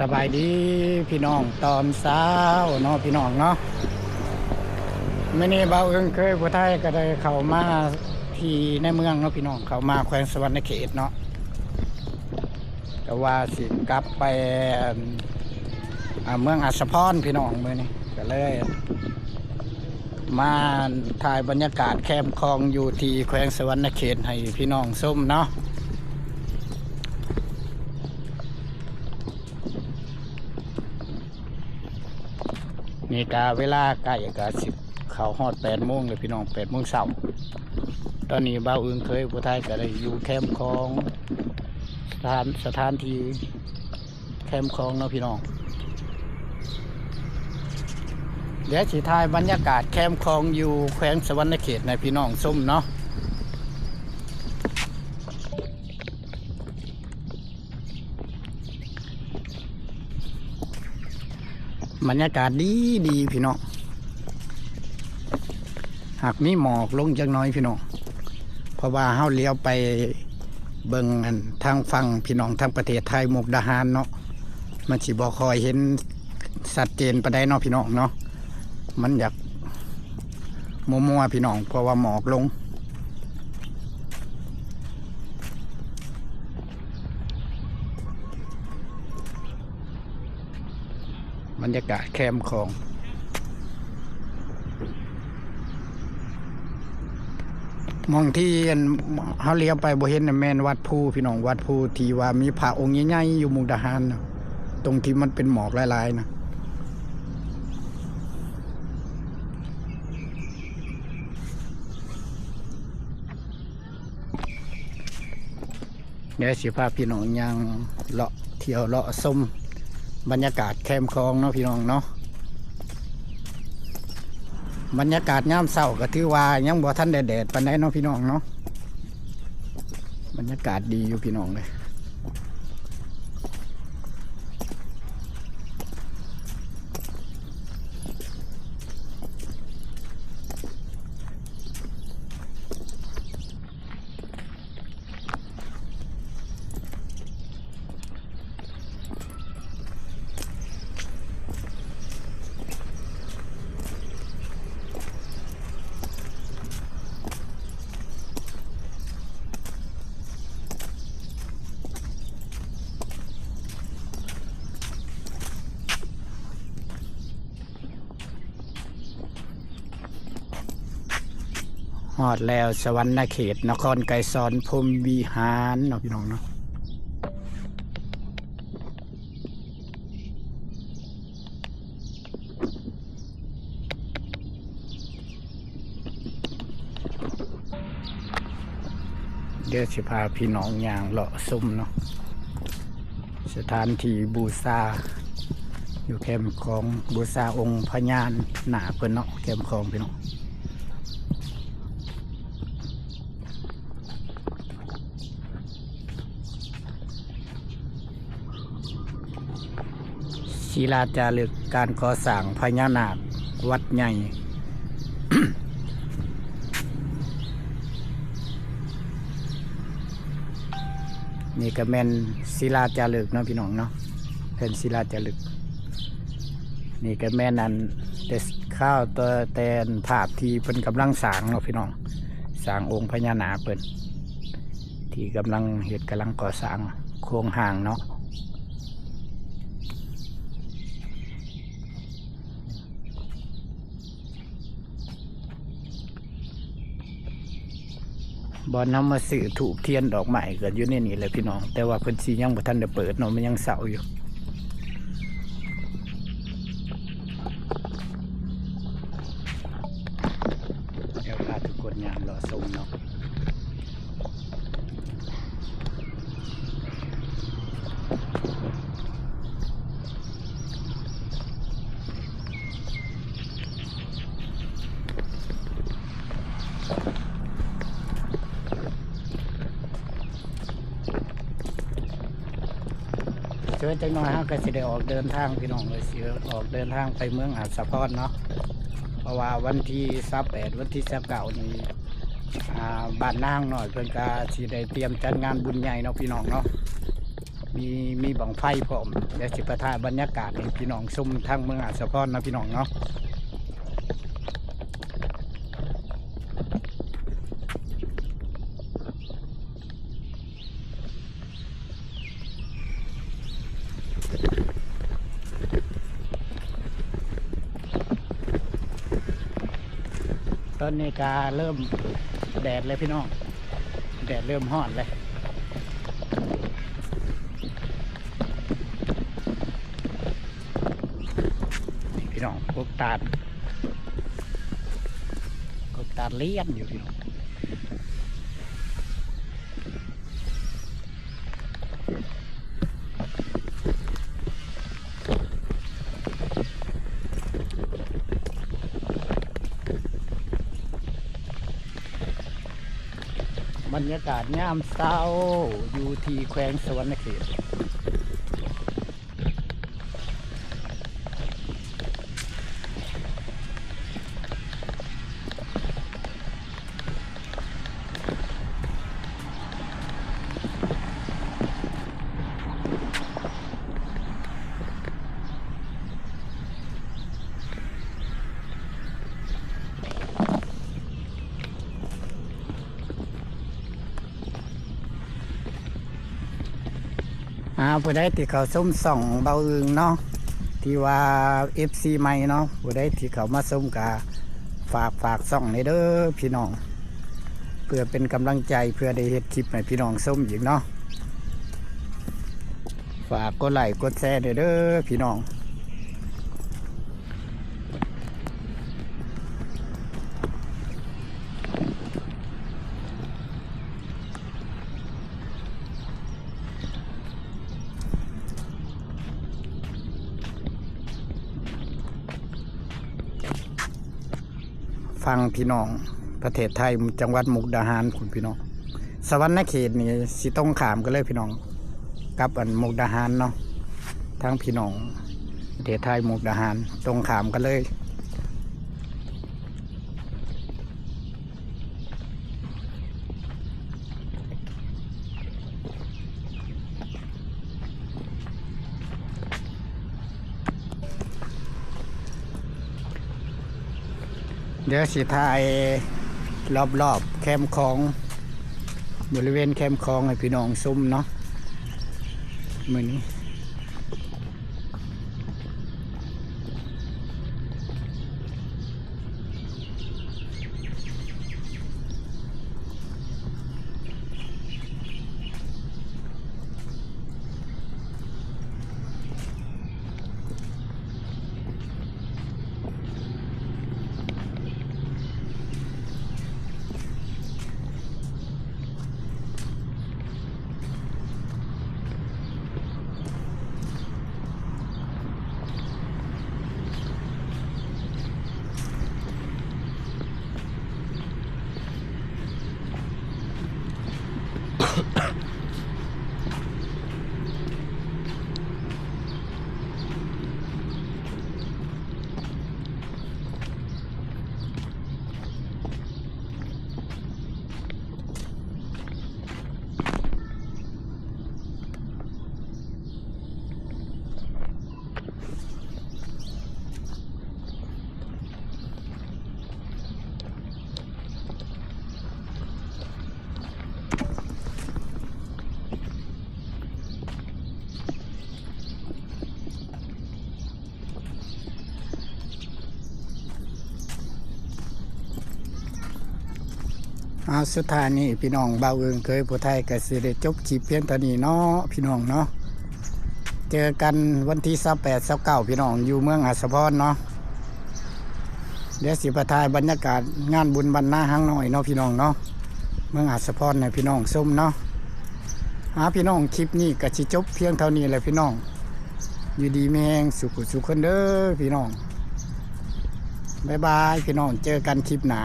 สบายดีพี่น้องตอนเช้าเนาะพี่น้องเนาะไม่นี่เบาเอิงเคยผู้ไทยก็ได้เข้ามาที่ในเมืองเนาะพี่น้องเข้ามาแขวงสวรรณเขตเนาะก็ว่าสิกลับไปเมืองอัศพรพี่น้องมือนี้ก็เลย มาถ่ายบรรยากาศแคมป์คลองอยู่ที่แขวงสวรรณเขตให้พี่น้องส้มเนาะ นี่กาเวลาใกล้กาสิบเขาฮอดแปดโมงเลยพี่น้องแปดโมงเสาร์ตอนนี้บ้าวอึงเคยผู้ไทยก็ได้อยู่แคมป์ของสถานสถานที่แคมป์ของเนาะพี่น้องเดี๋ยวสีทายบรรยากาศแคมป์ของอยู่แขวงสวรรณเขตในพี่น้องส้มเนาะ บรรยากาศดีดีพี่น้องหากมีหมอกลงจักน้อยพี่น้องเพราะว่าเฮาเลี้ยวไปเบิ่งอันทางฝั่งพี่น้องทางประเทศไทยมุกดาหารเนาะมันสิบ่คอยเห็นสัดเจนปานใดเนาะพี่น้องเนาะมันอยากมัวๆพี่น้องเพราะว่าหมอกลง บรรยากาศแคมป์ของมองที่อันเขาเลี้ยวไปบ่เห็นแม่นวัดภูพี่น้องวัดภูที่ว่ามีพระองค์ใหญ่ๆอยู่มุกดาหารนะตรงที่มันเป็นหมอกลายๆนะเดี๋ยวสิพาพี่น้องย่างเลาะเที่ยวเลาะส้ม บรรยากาศแคมคลองเนาะพี่น้องเนาะบรรยากาศย่ามเศร้าก็ถือว่ายังบ่ท่านแดดๆปานใดเนาะพี่น้องเนาะบรรยากาศดีอยู่พี่น้องเลย ฮอดแล้วสวรรณเขต นครไกรสอนพรมวิหารเนาะพี่น้องเนาะเดี๋ยวสิพาพี่น้องย่างเลาะซุ่มเนาะสถานที่บูชาอยู่แคมป์ของบูชาองค์พญานหนาเพิ่นเนาะแคมป์ของพี่น้อง ศิลาจารึกการก่อสร้างพญานาควัดใหญ่ นี่ก็แม่นศิลาจารึกเนาะพี่น้องเนาะเป็นศิลาจารึก นี่ก็แม่นอันเดสข้าวตัวแตนภาพที่เพิ่นกำลังสางเนาะพี่น้องสางองค์พญานาคเพิ่นที่กำลังเหตุกำลังก่อสร้างโครงห่างเนาะ บอลนำมาสื่อถูกเทียนดอกไม้ก็อยู่ในนี่เลยพี่น้อง แต่ว่าเพิ่นสียังบ่ทันได้เปิดเนาะมันยังเสาอยู่เดี๋ยวพาทุกคนยามรอชมเนาะ อจังน้อยฮะก็สิได้ออกเดินทางพี่น้องเลยสิออกเดินทางไปเมืองอาจสะพรเนาะเพราะว่าวันที่ซับแปดวันที่ซับเก่านี่อ่าบ้านนางหน่อยเพื่อนกาสิได้เตรียมจัดงานบุญใหญ่เนาะพี่น้องเนาะมีมีบังไฟผมเดี๋ยวสิประทายบรรยากาศให้พี่น้องชมทางเมืองอาสะพรนะพี่น้องเนาะ ตอนนี้กาเริ่มแดดเลยพี่น้อง แดดเริ่มฮ้อนเลยพี่น้องกบตาดกบตาดเลี้ยนอยู่พี่น้อง รรยากาศยามเช้า อยู่ที่แขวงสวรรณเขต อ่าผู้ใดที่เขาส้มส่องเบาอึงเนาะที่ว่า FC ใหม่เนาะผู้ใดที่เขามาส้มกาฝากฝากส่องในเด้อพี่น้อง เพื่อเป็นกำลังใจเพื่อได้เฮ็ดคลิปให้พี่น้องส้มอีกเนาะฝากกดไลค์กดแชร์ด้วยเด้อพี่น้อง ฟังพี่น้อง ประเทศไทยจังหวัดมุกดาหารคุณพี่น้อง สวรรค์เขตนี่สิต้องขามกันเลยพี่น้องกับอันมุกดาหารเนาะทั้งพี่น้องประเทศไทยมุกดาหารตรงขามกันเลย เดี๋ยวสิทายรอบๆแคมคองบริเวณแคมคองให้พี่น้องซุ่มเนาะมือนี้ เอาสุดท้ายนี่พี่น้องเบาวเอิงเคยผู้ไทยก็สิได้จบคลิปเพียงเท่านี้เนาะพี่น้องเนาะเจอกันวันที่28 29พี่น้องอยู่เมืองอาสพรเนาะเดี๋ยวสิประทายบรรยากาศงานบุญบรรณาห้างหน่อยเนาะพี่น้องเนาะเมืองอาสพรในพี่น้องส้มเนาะหาพี่น้องคลิปนี้ก็สิจบเพียงเท่านี้แหละพี่น้อง อยู่ดีแมงสุขสุขคนเด้อพี่น้องบายบายพี่น้องเจอกันคลิปหน้า